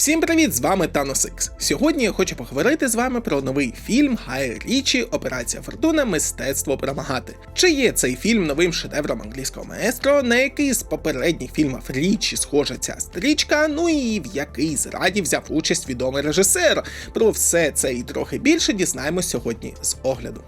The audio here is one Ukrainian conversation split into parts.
Всім привіт! З вами Thanos X. Сьогодні я хочу поговорити з вами про новий фільм Гая Річі Операція Фортуна Мистецтво перемагати. Чи є цей фільм новим шедевром англійського маестро, на який з попередніх фільмів Річі схожа ця стрічка, ну і в який зраді взяв участь відомий режисер. Про все це і трохи більше дізнаємось сьогодні з огляду.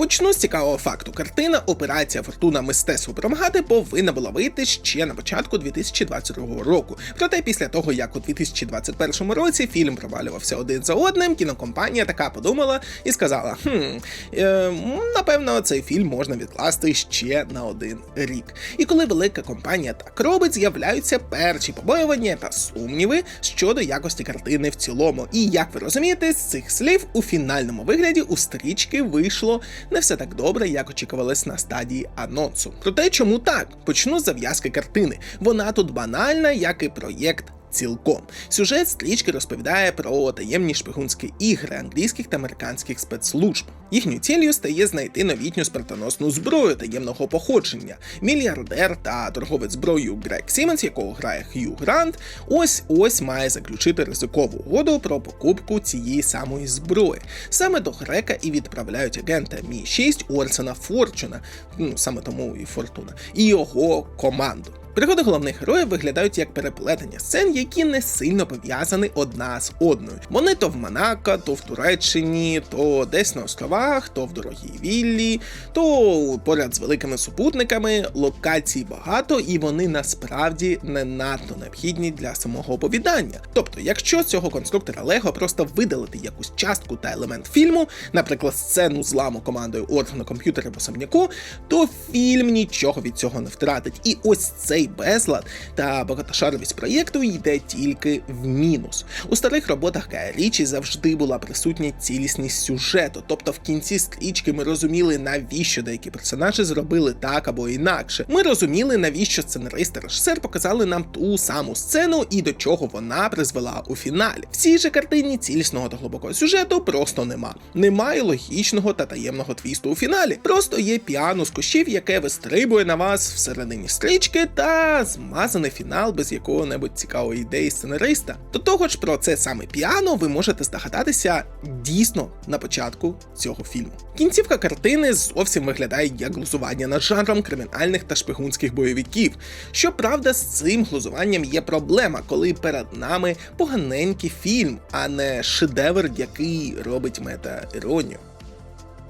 Почну з цікавого факту. Картина Операція Фортуна Мистецтво перемагати повинна була вийти ще на початку 2022 року. Проте після того, як у 2021 році фільм провалювався один за одним, кінокомпанія така подумала і сказала: хм, е, напевно, цей фільм можна відкласти ще на один рік. І коли велика компанія так робить, з'являються перші побоювання та сумніви щодо якості картини в цілому. І як ви розумієте, з цих слів у фінальному вигляді у стрічки вийшло не все так добре, як очікувалось на стадії анонсу. Проте чому так? Почну з зав'язки картини. Вона тут банальна, як і проєкт. Цілком сюжет стрічки розповідає про таємні шпигунські ігри англійських та американських спецслужб. Їхньою цілею стає знайти новітню смертоносну зброю таємного походження. Мільярдер та торговець зброєю Грег Сіменс, якого грає Хью Грант, ось ось має заключити ризикову угоду про покупку цієї самої зброї. Саме до Грека і відправляють агента Мі 6 Орсена Форчуна, ну саме тому і Фортуна, і його команду. Пригоди головних героїв виглядають як переплетення сцен, які не сильно пов'язані одна з одною. Вони то в Монако, то в Туреччині, то десь на островах, то в дорогій віллі, то поряд з великими супутниками. Локацій багато, і вони насправді не надто необхідні для самого оповідання. Тобто, якщо цього конструктора Лего просто видалити якусь частку та елемент фільму, наприклад, сцену зламу командою Орг на комп'ютері або самняку, то фільм нічого від цього не втратить. І ось цей безлад та багатошаровість проєкту йде тільки в мінус. У старих роботах Гая Річі завжди була присутня цілісність сюжету, тобто в кінці стрічки ми розуміли, навіщо деякі персонажі зробили так або інакше. Ми розуміли, навіщо сценарист та режисер показали нам ту саму сцену і до чого вона призвела у фіналі. В цій же картині цілісного та глибокого сюжету просто нема. Немає логічного та таємного твісту у фіналі. Просто є піано з кущів, яке вистрибує на вас всередині стрічки, та змазаний фінал без якого-небудь цікавої ідеї сценариста. До того ж, про це саме піано ви можете здогадатися дійсно на початку цього фільму. Кінцівка картини зовсім виглядає як глузування над жанром кримінальних та шпигунських бойовиків. Щоправда, з цим глузуванням є проблема, коли перед нами поганенький фільм, а не шедевр, який робить мета-іронію.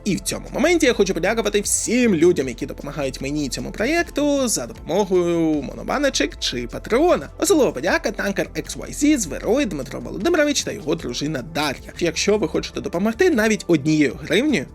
І в цьому моменті я хочу подякувати всім людям, які допомагають мені цьому проєкту за допомогою Монобаночек чи Патреона. Особливо подяка танкер XYZ, Зверой Дмитро Володимирович та його дружина Дар'я. Якщо ви хочете допомогти навіть однією гривнею,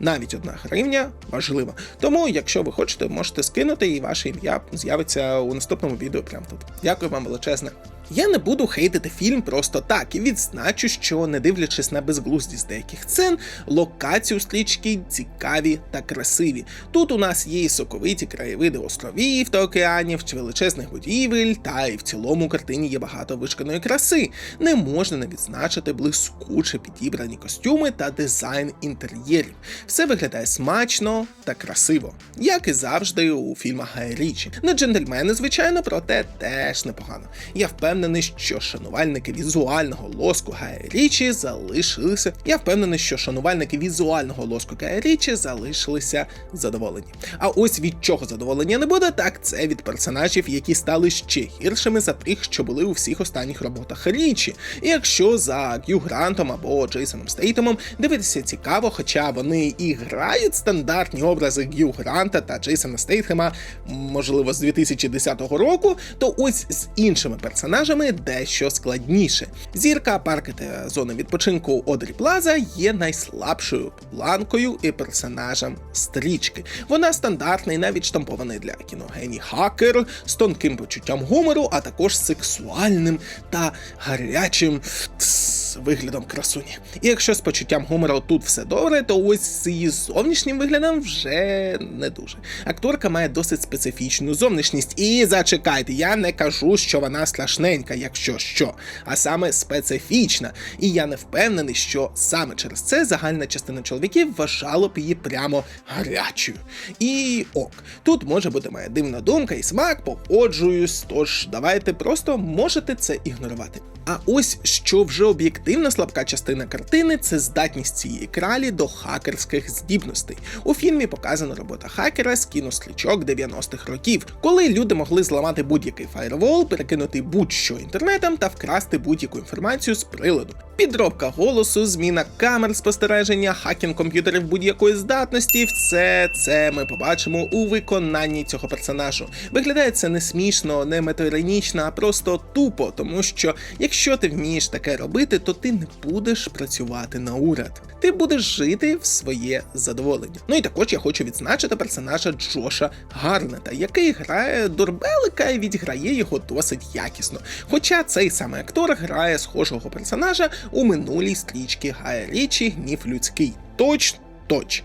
навіть одна гривня важлива. Тому, якщо ви хочете, можете скинути і ваше ім'я з'явиться у наступному відео прямо тут. Дякую вам величезне. Я не буду хейтити фільм просто так і відзначу, що не дивлячись на безглуздість деяких сцен, локації у стрічки цікаві та красиві. Тут у нас є і соковиті краєвиди островів та океанів, чи величезних будівель, та і в цілому картині є багато вишканої краси. Не можна не відзначити блискуче підібрані костюми та дизайн інтер'єрів. Все виглядає смачно та красиво, як і завжди у фільмах Гая Річі. Не джентльмени, звичайно, проте теж непогано. Я впевнений, що шанувальники візуального лоску Гая Річі залишилися. Я впевнений, що шанувальники візуального лоску Гая Річі залишилися задоволені. А ось від чого задоволення не буде, так це від персонажів, які стали ще гіршими за тих, що були у всіх останніх роботах Річі. І якщо за Г'ю Грантом або Джейсоном Стейтемом дивитися цікаво, хоча вони і грають стандартні образи Г'ю Гранта та Джейсона Стейтхема, можливо, з 2010 року, то ось з іншими персонажами дещо складніше. Зірка парки та зони відпочинку Одрі Плаза є найслабшою планкою і персонажем стрічки. Вона стандартна і навіть штампований для кіногені хакер з тонким почуттям гумору, а також сексуальним та гарячим. Тс з виглядом красуні. І якщо з почуттям гумору тут все добре, то ось з її зовнішнім виглядом вже не дуже. Акторка має досить специфічну зовнішність. І зачекайте, я не кажу, що вона страшненька, якщо що, а саме специфічна. І я не впевнений, що саме через це загальна частина чоловіків вважала б її прямо гарячою. І ок, тут може бути моя дивна думка і смак, погоджуюсь, тож давайте просто можете це ігнорувати. А ось що вже об'єктивна слабка частина картини це здатність цієї кралі до хакерських здібностей. У фільмі показана робота хакера з кінослічок 90-х років, коли люди могли зламати будь-який фаєрвол, перекинути будь-що інтернетом та вкрасти будь-яку інформацію з приладу. Підробка голосу, зміна камер спостереження, хакінг комп'ютерів будь-якої здатності все це ми побачимо у виконанні цього персонажу. Виглядає це не смішно, не метаіронічно, а просто тупо, тому що якщо ти вмієш таке робити, то ти не будеш працювати на уряд. Ти будеш жити в своє задоволення. Ну і також я хочу відзначити персонажа Джоша Гарнета, який грає Дорбелика і відіграє його досить якісно. Хоча цей самий актор грає схожого персонажа у минулій стрічці Гая Річі Гнів людський. Точ, точ.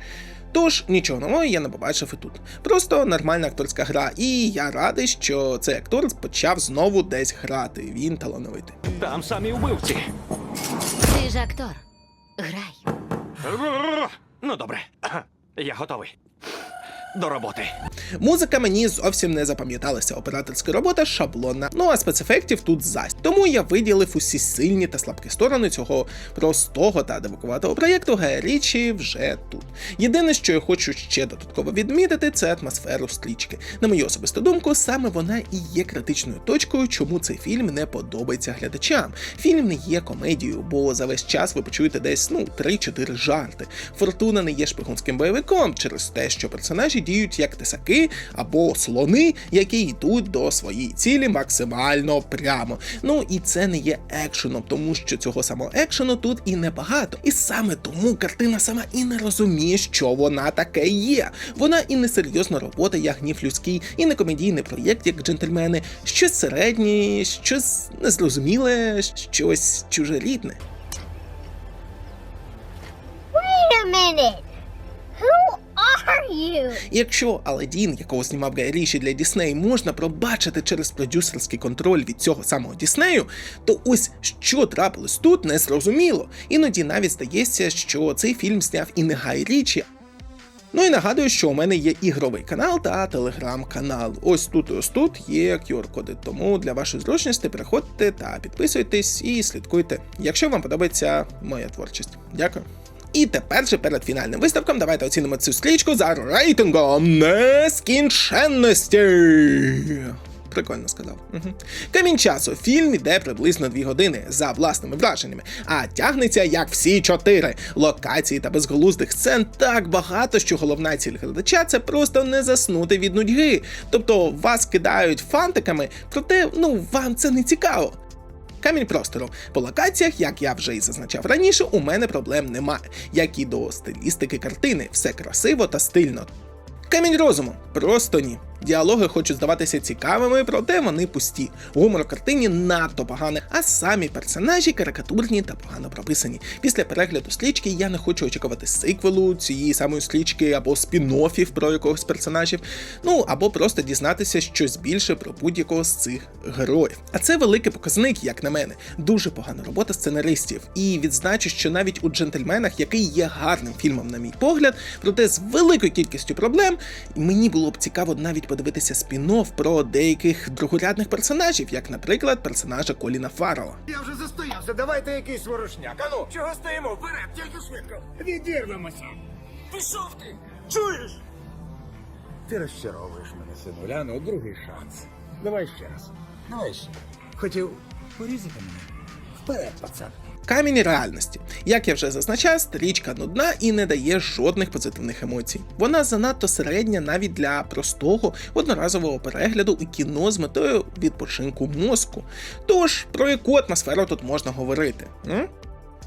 Тож нічого нового я не побачив і тут. Просто нормальна акторська гра, і я радий, що цей актор почав знову десь грати. Він талановитий. Там самі вбивці. Ти ж актор. Грай. Ну добре. Я готовий. До роботи. Музика мені зовсім не запам'яталася. Операторська робота шаблонна. Ну а спецефектів тут зась. Тому я виділив усі сильні та слабкі сторони цього простого та девакуватого проєкту Гая Річі вже тут. Єдине, що я хочу ще додатково відмітити, це атмосферу стрічки. На мою особисту думку, саме вона і є критичною точкою, чому цей фільм не подобається глядачам. Фільм не є комедією, бо за весь час ви почуєте десь ну 3-4 жарти. Фортуна не є шпигунським бойовиком через те, що персонажі діють як тисаки або слони, які йдуть до своєї цілі максимально прямо. Ну і це не є екшеном, тому що цього самого екшену тут і небагато. І саме тому картина сама і не розуміє, що вона таке є. Вона і не серйозна робота, як гнів людський, і не комедійний проєкт, як джентльмени, щось середнє, щось незрозуміле, щось чужорідне. Wait a minute. Who are you? Якщо Аладдін, якого знімав Гай Ріші для Дісней, можна пробачити через продюсерський контроль від цього самого Діснею, то ось що трапилось тут, не зрозуміло. Іноді навіть здається, що цей фільм зняв і не Гай Річі. Ну і нагадую, що у мене є ігровий канал та телеграм-канал. Ось тут і ось тут є QR-коди. Тому для вашої зручності переходьте та підписуйтесь і слідкуйте, якщо вам подобається моя творчість. Дякую. І тепер же перед фінальним виставком давайте оцінимо цю стрічку за рейтингом нескінченності. Прикольно сказав. Угу. Камінь часу. Фільм іде приблизно 2 години за власними враженнями, а тягнеться як всі чотири. Локації та безглуздих сцен так багато, що головна ціль глядача це просто не заснути від нудьги. Тобто вас кидають фантиками, проте ну вам це не цікаво. Камінь простору. По локаціях, як я вже і зазначав раніше, у мене проблем немає, як і до стилістики картини. Все красиво та стильно. Камінь розуму просто ні. Діалоги хочуть здаватися цікавими, проте вони пусті. Гумор у картині надто поганий, а самі персонажі карикатурні та погано прописані. Після перегляду слічки я не хочу очікувати сиквелу цієї самої слічки або спін-оффів про якогось персонажів, ну або просто дізнатися щось більше про будь-якого з цих героїв. А це великий показник, як на мене. Дуже погана робота сценаристів. І відзначу, що навіть у джентльменах, який є гарним фільмом, на мій погляд, проте з великою кількістю проблем, мені було б цікаво навіть подивитися спін-офф про деяких другорядних персонажів, як, наприклад, персонажа Коліна Фаррела. Я вже застоявся, давайте якийсь ворушняк. Ану, Чого стоїмо? Вперед! тільки швидко. Відірвемося. Пішов ти! Чуєш? Ти розчаровуєш мене, синуля, ну другий шанс. Давай ще раз. Давай ще. Хотів порізати мене. Вперед, пацан. Камінь реальності. Як я вже зазначав, стрічка нудна і не дає жодних позитивних емоцій. Вона занадто середня навіть для простого одноразового перегляду у кіно з метою відпочинку мозку. Тож про яку атмосферу тут можна говорити? М?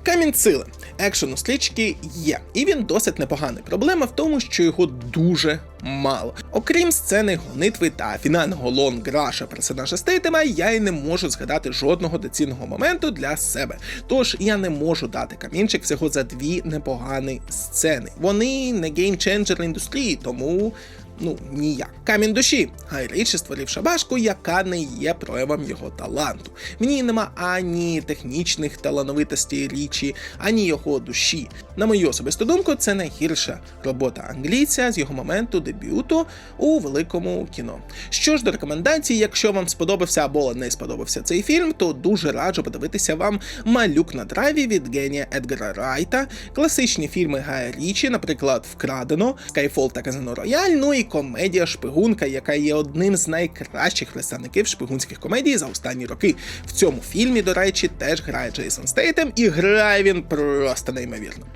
Камінь сили. Екшен у стрічки є, і він досить непоганий. Проблема в тому, що його дуже мало. Окрім сцени гонитви та фінального лонграша персонажа Стейтема, я й не можу згадати жодного доцільного моменту для себе. Тож я не можу дати камінчик всього за дві непогані сцени. Вони не геймченджер індустрії, тому. Ну, ніяк. Камінь душі. Гай Річі створив шабашку, яка не є проявом його таланту. В ній нема ані технічних талановитостей річі, ані його душі. На мою особисту думку, це найгірша робота англійця з його моменту дебюту у великому кіно. Що ж до рекомендацій, якщо вам сподобався або не сподобався цей фільм, то дуже раджу подивитися вам малюк на драйві від генія Едгара Райта, класичні фільми Гая Річі, наприклад, Вкрадено, Skyfall та Казино Рояль, ну і комедія Шпигунка, яка є одним з найкращих представників шпигунських комедій за останні роки. В цьому фільмі, до речі, теж грає Джейсон Стейтем, і грає він просто неймовірно.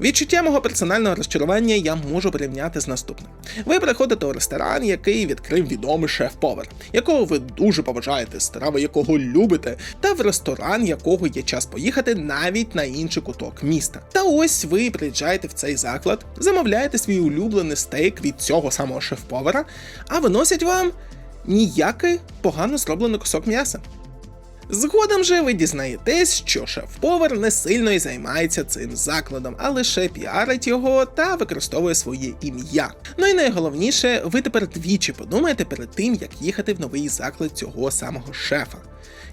Відчуття мого персонального розчарування я можу порівняти з наступним. Ви приходите у ресторан, який відкрив відомий шеф-повар, якого ви дуже поважаєте, страви якого любите, та в ресторан, якого є час поїхати навіть на інший куток міста. Та ось ви приїжджаєте в цей заклад, замовляєте свій улюблений стейк від цього самого шеф-повара, а виносять вам ніякий погано зроблений кусок м'яса. Згодом же ви дізнаєтесь, що шеф-повар не сильно і займається цим закладом, а лише піарить його та використовує своє ім'я. Ну і найголовніше, ви тепер двічі подумаєте перед тим, як їхати в новий заклад цього самого шефа.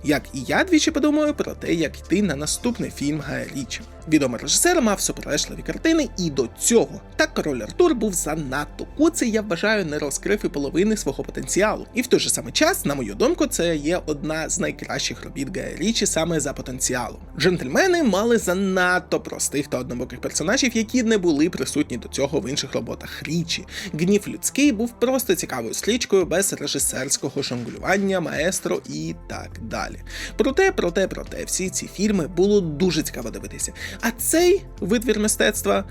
Як і я двічі подумаю про те, як йти на наступний фільм Гая Річі. Відомий режисер мав суперечливі картини і до цього. Так король Артур був занадто куций, я вважаю, не розкрив і половини свого потенціалу. І в той же самий час, на мою думку, це є одна з найкращих робіт Гая Річі саме за потенціалом. Джентльмени мали занадто простих та однобоких персонажів, які не були присутні до цього в інших роботах Річі. Гнів людський був просто цікавою слічкою без режисерського жонглювання, маестро і так далі. Проте, проте, проте, всі ці фільми було дуже цікаво дивитися. А цей витвір мистецтва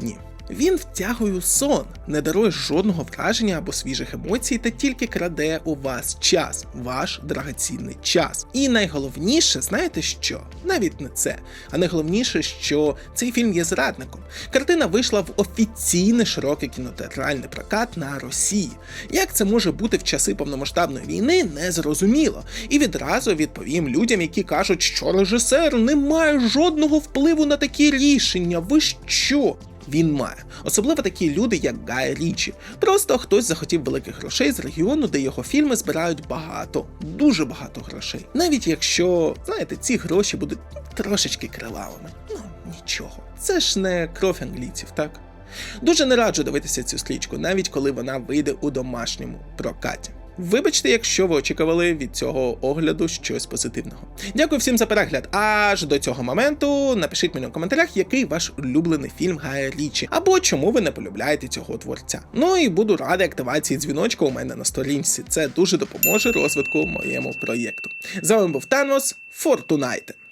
ні. Він втягує сон, не дарує жодного враження або свіжих емоцій, та тільки краде у вас час, ваш драгоцінний час. І найголовніше, знаєте що? Навіть не це. А найголовніше, що цей фільм є зрадником. Картина вийшла в офіційний широкий кінотеатральний прокат на Росії. Як це може бути в часи повномасштабної війни, не зрозуміло. І відразу відповім людям, які кажуть, що режисер не має жодного впливу на такі рішення. Ви що? Він має, особливо такі люди, як Гай Річі. Просто хтось захотів великих грошей з регіону, де його фільми збирають багато, дуже багато грошей. Навіть якщо, знаєте, ці гроші будуть трошечки кривавими. Ну нічого. Це ж не кров англійців, так? Дуже не раджу дивитися цю стрічку, навіть коли вона вийде у домашньому прокаті. Вибачте, якщо ви очікували від цього огляду щось позитивного. Дякую всім за перегляд. Аж до цього моменту напишіть мені в коментарях, який ваш улюблений фільм Гая Річі, або чому ви не полюбляєте цього творця. Ну і буду радий активації дзвіночка у мене на сторінці. Це дуже допоможе розвитку моєму проєкту. З вами був Танос. Фортунайте!